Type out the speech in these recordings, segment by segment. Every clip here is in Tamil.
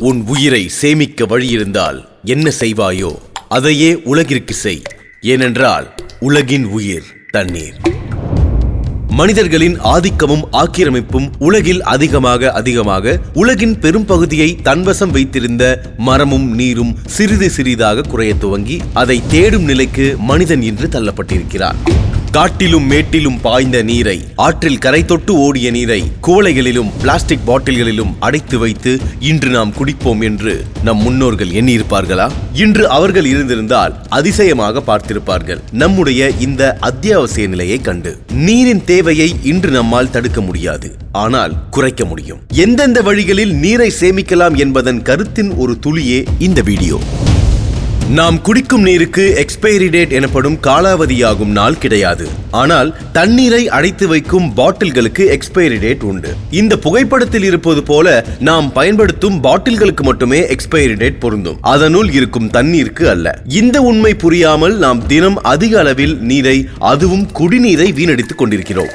உன் உயிரை சேமிக்க வழி இருந்தால் என்ன செய்வாயோ அதையே உலகிற்கு செய். ஏனென்றால் உலகின் உயிர் தண்ணீர். மனிதர்களின் ஆதிக்கமும் ஆக்கிரமிப்பும் உலகில் அதிகமாக அதிகமாக உலகின் பெரும் பகுதியை தன்வசம் வைத்திருந்த மரமும் நீரும் சிறிது சிறிதாக குறைய துவங்கி அதை தேடும் நிலைக்கு மனிதன் இன்று தள்ளப்பட்டிருக்கிறான். காட்டிலும் மேட்டிலும் பாய்ந்த நீரை ஆற்றில் கரை தொட்டு ஓடிய நீரை குவளைகளிலும் பிளாஸ்டிக் பாட்டில்களிலும் அடைத்து வைத்து இன்று நாம் குடிப்போம் என்று நம் முன்னோர்கள் எண்ணியிருப்பார்களா? இன்று அவர்கள் இருந்திருந்தால் அதிசயமாக பார்த்திருப்பார்கள். நம்முடைய இந்த அத்தியாவசிய நிலையை கண்டு நீரின் தேவையை இன்று நம்மால் தடுக்க முடியாது ஆனால் குறைக்க முடியும். எந்தெந்த வழிகளில் நீரை சேமிக்கலாம் என்பதன் கருத்தின் ஒரு துளியே இந்த வீடியோ. நாம் குடிக்கும் நீருக்கு எக்ஸ்பைரி டேட் எனப்படும் காலாவதியாகும் நாள் கிடையாது. ஆனால் தண்ணீரை அடைத்து வைக்கும் பாட்டில்களுக்கு எக்ஸ்பைரி டேட் உண்டு. இந்த புகைப்படத்தில் இருப்பது போல நாம் பயன்படுத்தும் பாட்டில்களுக்கு மட்டுமே எக்ஸ்பைரி டேட் பொருந்தும். அதனுள் இருக்கும் தண்ணீருக்கு அல்ல. இந்த உண்மை புரியாமல் நாம் தினம் அதிக அளவில் நீரை அதுவும் குடிநீரை வீணடித்துக் கொண்டிருக்கிறோம்.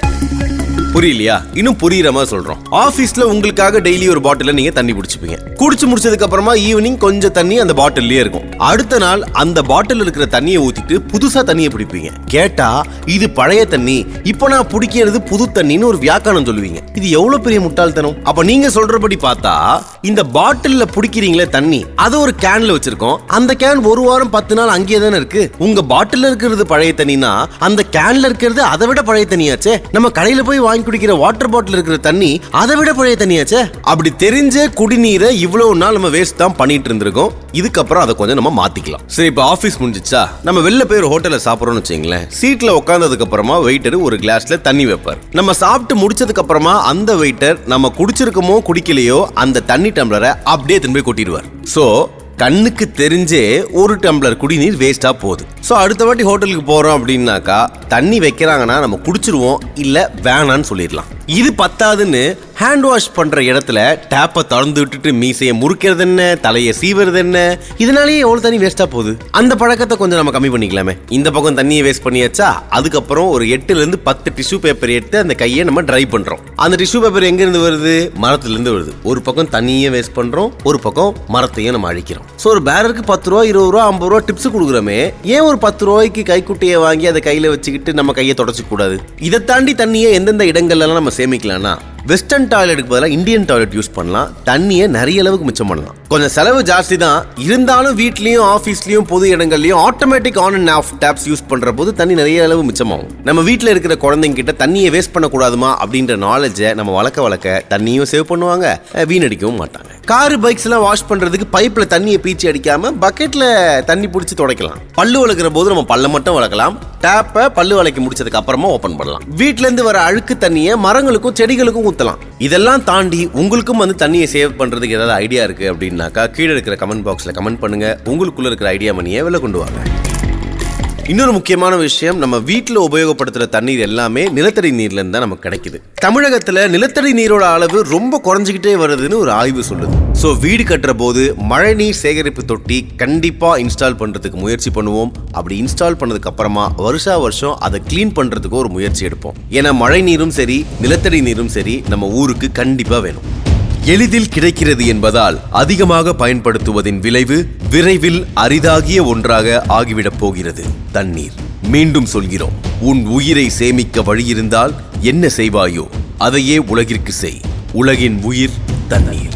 புரியலையா? இன்னும் புரியுற மாதிரி சொல்றோம். ஆபீஸ்ல உங்களுக்காக டெய்லி ஒரு பாட்டில நீங்க தண்ணி பிடிச்சிப்பீங்க. குடிச்சு முடிச்சதுக்கு அப்புறமா ஈவினிங் கொஞ்சம் தண்ணி அந்த பாட்டில்லயே இருக்கும். அடுத்த நாள் அந்த பாட்டில் இருக்கிற தண்ணியை ஊத்திட்டு புதுசா தண்ணியை பிடிப்பீங்க. கேட்டா இது பழைய தண்ணி. இப்போ நான் பிடிக்கிறது புது தண்ணின்னு ஒரு வியாக்கானம் சொல்லுவீங்க. இது எவ்வளவு பெரிய முட்டாள்தனம்? அப்ப நீங்க சொல்றபடி பார்த்தா இந்த பாட்டில்ல பிடிக்கிறீங்களே தண்ணி. அதை ஒரு கேன்ல வச்சிருக்கோம். அந்த கேன் ஒரு வாரம் பத்து நாள் அங்கேயே தானே இருக்கு? உங்க பாட்டில் இருக்கிறது பழைய தண்ணினா அந்த கேன்ல இருக்கிறது அதை விட பழைய தண்ணியாச்சே. நம்ம கடையில போய் வாங்கி குடிக்கிற வாட்டர் பாட்டில் இருக்கிற தண்ணி அதை விட பழைய தண்ணியாச்சே? அப்படி தெரிஞ்ச குடிநீரை இவ்வளவு நாள் நம்ம வேஸ்ட் தான் பண்ணிட்டு இருந்திருக்கோம். இதுக்கப்புறம் அதை கொஞ்சம் நம்ம மாத்திக்கலாம். சரி இப்போ ஆஃபீஸ் முடிஞ்சிச்சா? நம்ம வெளில போய் ஒரு ஹோட்டலில் சாப்பிட்றோம்னு வச்சுங்களேன் சீட்டில் உட்காந்ததுக்கு அப்புறமா வெயிட்டர் ஒரு கிளாஸ்ல தண்ணி வைப்பார். நம்ம சாப்பிட்டு முடிச்சதுக்கு அப்புறமா அந்த வெயிட்டர் நம்ம குடிச்சிருக்கோமோ குடிக்கலையோ அந்த தண்ணி டம்ளரை அப்படியே திரும்பி கொட்டிடுவார். ஸோ கண்ணுக்கு தெரிஞ்சே ஒரு டம்ளர் குடிநீர் வேஸ்டா போகுது. ஸோ அடுத்த வாட்டி ஹோட்டலுக்கு போறோம் அப்படின்னாக்கா தண்ணி வைக்கிறாங்கன்னா நம்ம குடிச்சிருவோம் இல்ல வேணான்னு சொல்லிடலாம். இது பத்தாதுன்னு ஹேண்ட் வாஷ் பண்ணுற இடத்துல டேப்பை திறந்து விட்டுட்டு மீசையை முறுக்கிறது என்ன தலையை சீவுறது என்ன இதனாலேயே எவ்வளோ தண்ணி வேஸ்ட்டாக போகுது? அந்த பழக்கத்தை கொஞ்சம் நம்ம கம்மி பண்ணிக்கலாமே. இந்த பக்கம் தண்ணியை வேஸ்ட் பண்ணியாச்சா? அதுக்கப்புறம் ஒரு எட்டுலேருந்து பத்து டிஷ்யூ பேப்பர் எடுத்து அந்த கையை நம்ம ட்ரை பண்ணுறோம் அந்த டிஷ்யூ பேப்பர் எங்கேருந்து வருது? மரத்துலேருந்து வருது. ஒரு பக்கம் தண்ணியை வேஸ்ட் பண்ணுறோம் ஒரு பக்கம் மரத்தையும் நம்ம அழிக்கிறோம். ஸோ ஒரு பேரருக்கு பத்து ரூபா இருபது ரூபா ஐம்பது ரூபா டிப்ஸ் கொடுக்குறோமே ஏன் ஒரு பத்து ரூபாய்க்கு கைக்குட்டையை வாங்கி அதை கையில் வச்சுக்கிட்டு நம்ம கையை தொடச்சிக்கூடாது இதை தாண்டி தண்ணியை எந்தெந்த இடங்கள்லாம் நம்ம சேமிக்கலாம்னா வெஸ்டர்ன் டாய்லெட்டுக்கு பதிலாக இந்தியன் டாய்லெட் யூஸ் பண்ணலாம். தண்ணியை நிறைய அளவுக்கு மிச்சம் பண்ணலாம். கொஞ்சம் செலவு ஜாஸ்தி தான். இருந்தாலும் வீட்லேயும் ஆஃபீஸ்லேயும் பொது இடங்கள்லையும் automatic on and off taps use பண்ணுற போது தண்ணி நிறைய அளவு மிச்சமாகும். நம்ம வீட்டில் இருக்கிற குழந்தைங்க கிட்ட தண்ணியை வேஸ்ட் பண்ணக்கூடாதுமா அப்படின்ற நாலேஜை நம்ம வளர்க்க வளர்க்க தண்ணியும் சேவ் பண்ணுவாங்க. வீணடிக்கவும் மாட்டாங்க. காரு பைக்ஸ் எல்லாம் வாஷ் பண்றதுக்கு பைப்பில் தண்ணியை பீச்சி அடிக்காம பக்கெட்ல தண்ணி பிடிச்சி துடைக்கலாம். பல்லு வளர்க்குற போது நம்ம பல்ல மட்டும் வளர்க்கலாம் டேப்பை பல்லு வளைக்க முடிச்சதுக்கு அப்புறமா ஓப்பன் பண்ணலாம். வீட்டிலேருந்து வர அழுக்கு தண்ணியை மரங்களுக்கும் செடிகளுக்கும் ஊற்றலாம் இதெல்லாம் தாண்டி உங்களுக்கும் வந்து தண்ணியை சேவ் பண்ணுறதுக்கு ஏதாவது ஐடியா இருக்குது அப்படின்னாக்கா கீழே இருக்கிற கமெண்ட் பாக்ஸில் கமெண்ட் பண்ணுங்கள் உங்களுக்குள்ளே இருக்கிற ஐடியா மணியை வெளில கொண்டு வாங்க. இன்னொரு முக்கியமான விஷயம் நம்ம வீட்டில் உபயோகப்படுத்துகிற தண்ணீர் எல்லாமே நிலத்தடி நீர்லேருந்து தான் நமக்கு கிடைக்குது. தமிழகத்தில் நிலத்தடி நீரோட அளவு ரொம்ப குறைஞ்சிக்கிட்டே வருதுன்னு ஒரு ஆய்வு சொல்லுது. ஸோ வீடு கட்டுற போது மழைநீர் சேகரிப்பு தொட்டி கண்டிப்பாக இன்ஸ்டால் பண்ணுறதுக்கு முயற்சி பண்ணுவோம். அப்படி இன்ஸ்டால் பண்ணதுக்கு அப்புறமா வருஷா வருஷம் அதை க்ளீன் பண்ணுறதுக்கு ஒரு முயற்சி எடுப்போம். ஏன்னா மழை நீரும் சரி நிலத்தடி நீரும் சரி நம்ம ஊருக்கு கண்டிப்பாக வேணும். எளிதில் கிடைக்கிறது என்பதால் அதிகமாக பயன்படுத்துவதின் விளைவு விரைவில் அரிதாகிய ஒன்றாக ஆகிவிடப் போகிறது. தண்ணீர். மீண்டும் சொல்கிறோம். உன் உயிரை சேமிக்க வழியிருந்தால் என்ன செய்வாயோ அதையே உலகிற்கு செய். உலகின் உயிர் தண்ணீர்.